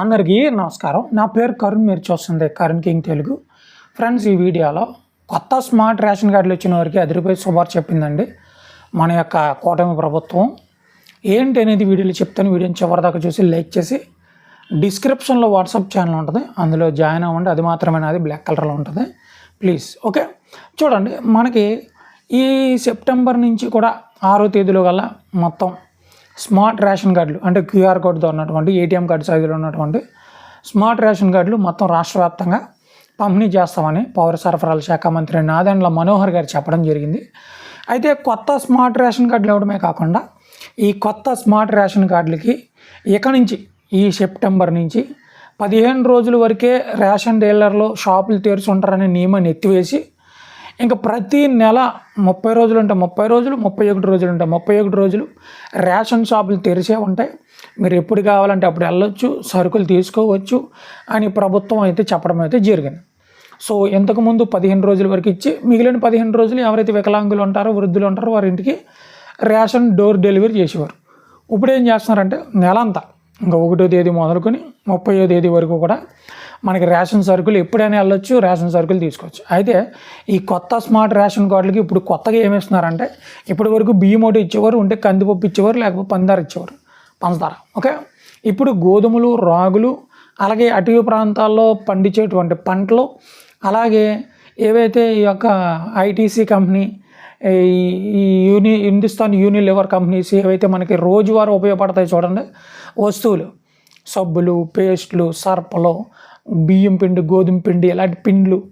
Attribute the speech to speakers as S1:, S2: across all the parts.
S1: అందరికీ నమస్కారం. నా పేరు కరుణ్ మీరు చూస్తుంది కరుణ్ కింగ్ తెలుగు. ఫ్రెండ్స్ ఈ వీడియోలో కొత్త స్మార్ట్ రేషన్ కార్డులు వచ్చిన వారికి అదిరిపోయి శుభార్ చెప్పిందండి. మన యొక్క కూటమి ప్రభుత్వం ఏంటి అనేది వీడియోలో చెప్తాను. వీడియోని చివరిదాకా చూసి లైక్ చేసి డిస్క్రిప్షన్లో వాట్సాప్ ఛానల్ ఉంటుంది. అందులో జాయిన్ అవ్వండి. అది మాత్రమే అది బ్లాక్ కలర్లో ఉంటుంది. Please okay. చూడండి మనకి ఈ సెప్టెంబర్ నుంచి కూడా ఆరో తేదీలో గల మొత్తం స్మార్ట్ రేషన్ కార్డులు అంటే క్యూఆర్ కోడ్తో ఉన్నటువంటి ఏటీఎం కార్డు సైజులో ఉన్నటువంటి స్మార్ట్ రేషన్ కార్డులు మొత్తం రాష్ట్ర వ్యాప్తంగా పంపిణీ చేస్తామని పౌర సరఫరాల శాఖ మంత్రి నాదెండ్ల మనోహర్ గారు చెప్పడం జరిగింది. అయితే కొత్త స్మార్ట్ రేషన్ కార్డులు ఇవ్వడమే కాకుండా ఈ కొత్త స్మార్ట్ రేషన్ కార్డులకి ఇక నుంచి ఈ సెప్టెంబర్ నుంచి పదిహేను రోజుల వరకే రేషన్ డీలర్లు షాపులు తెరిచి ఉంటారనే నియమాన్ని ఎత్తివేసి ఇంకా ప్రతి నెల ముప్పై రోజులు ఉంటాయి ముప్పై రోజులు ముప్పై ఒకటి రోజులు ఉంటాయి ముప్పై ఒకటి రోజులు రేషన్ షాపులు తెరిచే ఉంటాయి. మీరు ఎప్పుడు కావాలంటే అప్పుడు వెళ్ళొచ్చు సరుకులు తీసుకోవచ్చు అని ప్రభుత్వం అయితే చెప్పడం అయితే జరిగింది. సో ఇంతకుముందు పదిహేను రోజుల వరకు ఇచ్చి మిగిలిన పదిహేను రోజులు ఎవరైతే వికలాంగులు ఉంటారో వృద్ధులు ఉంటారో వారి ఇంటికి రేషన్ డోర్ డెలివరీ చేసేవారు. ఇప్పుడు ఏం చేస్తున్నారంటే నెలంతా ఇంకా ఒకటో తేదీ మొదలుకొని ముప్పయో తేదీ వరకు కూడా మనకి రేషన్ సరుకులు ఎప్పుడైనా వెళ్ళొచ్చు రేషన్ సరుకులు తీసుకోవచ్చు. అయితే ఈ కొత్త స్మార్ట్ రేషన్ కార్డులకి ఇప్పుడు కొత్తగా ఏమేస్తున్నారంటే ఇప్పటి వరకు బియ్యం ఒకటి ఇచ్చేవారు ఉంటే కందిపప్పు ఇచ్చేవారు లేకపోతే పందారు ఇచ్చేవారు. పంచదార ఓకే? ఇప్పుడు గోధుమలు రాగులు అలాగే అటవీ ప్రాంతాల్లో పండించేటువంటి పంటలు అలాగే ఏవైతే ఈ యొక్క ఐటీసీ కంపెనీ ఈ యూని హిందుస్థాన్ యూనిలివర్ కంపెనీస్ ఏవైతే మనకి రోజువారీ ఉపయోగపడతాయి చూడండి వస్తువులు సబ్బులు పేస్ట్లు సర్పలు బియ్యం పిండి గోధుమ పిండి ఇలాంటి పిండ్లు.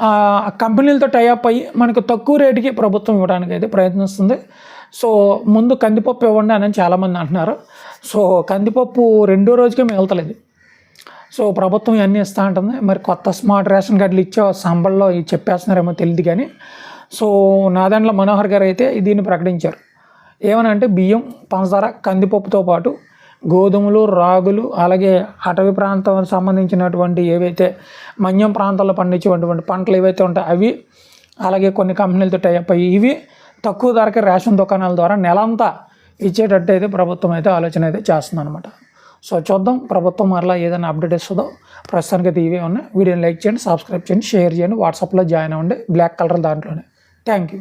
S1: ఆ కంపెనీలతో టైఅప్ అయ్యి మనకు తక్కువ రేటుకి ప్రభుత్వం ఇవ్వడానికి అయితే ప్రయత్నిస్తుంది సో ముందు కందిపప్పు ఇవ్వండి అని చాలామంది అంటున్నారు. సో కందిపప్పు రెండో రోజుకే మిగలతలేదు. సో ప్రభుత్వం ఇవన్నీ ఇస్తూ ఉంటుంది మరి కొత్త స్మార్ట్ రేషన్ కార్డులు ఇచ్చే సంబల్లో ఇవి చెప్పేస్తున్నారేమో తెలియదు కానీ సో నాదండ్ల మనోహర్ గారు అయితే దీన్ని ప్రకటించారు. ఏమనంటే బియ్యం పంచదార కందిపప్పుతో పాటు గోధుమలు రాగులు అలాగే అటవీ ప్రాంతం సంబంధించినటువంటి ఏవైతే మన్యం ప్రాంతాల్లో పండించేటువంటి పంటలు ఏవైతే ఉంటాయో అవి అలాగే కొన్ని కంపెనీలతో టైప్ అయ్యి ఇవి తక్కువ ధరకే రేషన్ దుకాణాల ద్వారా నెలంతా ఇచ్చేటట్టు అయితే ప్రభుత్వం అయితే ఆలోచన అయితే చేస్తుంది అనమాట సో చూద్దాం ప్రభుత్వం మరలా ఏదైనా అప్డేట్ ఇస్తుందో. ప్రస్తుతానికి అయితే ఇవే ఉన్నాయి. వీడియోని లైక్ చేయండి సబ్స్క్రైబ్ చేయండి షేర్ చేయండి వాట్సాప్లో జాయిన్ అవ్వండి. బ్లాక్ కలర్ దాంట్లోనే. Thank you.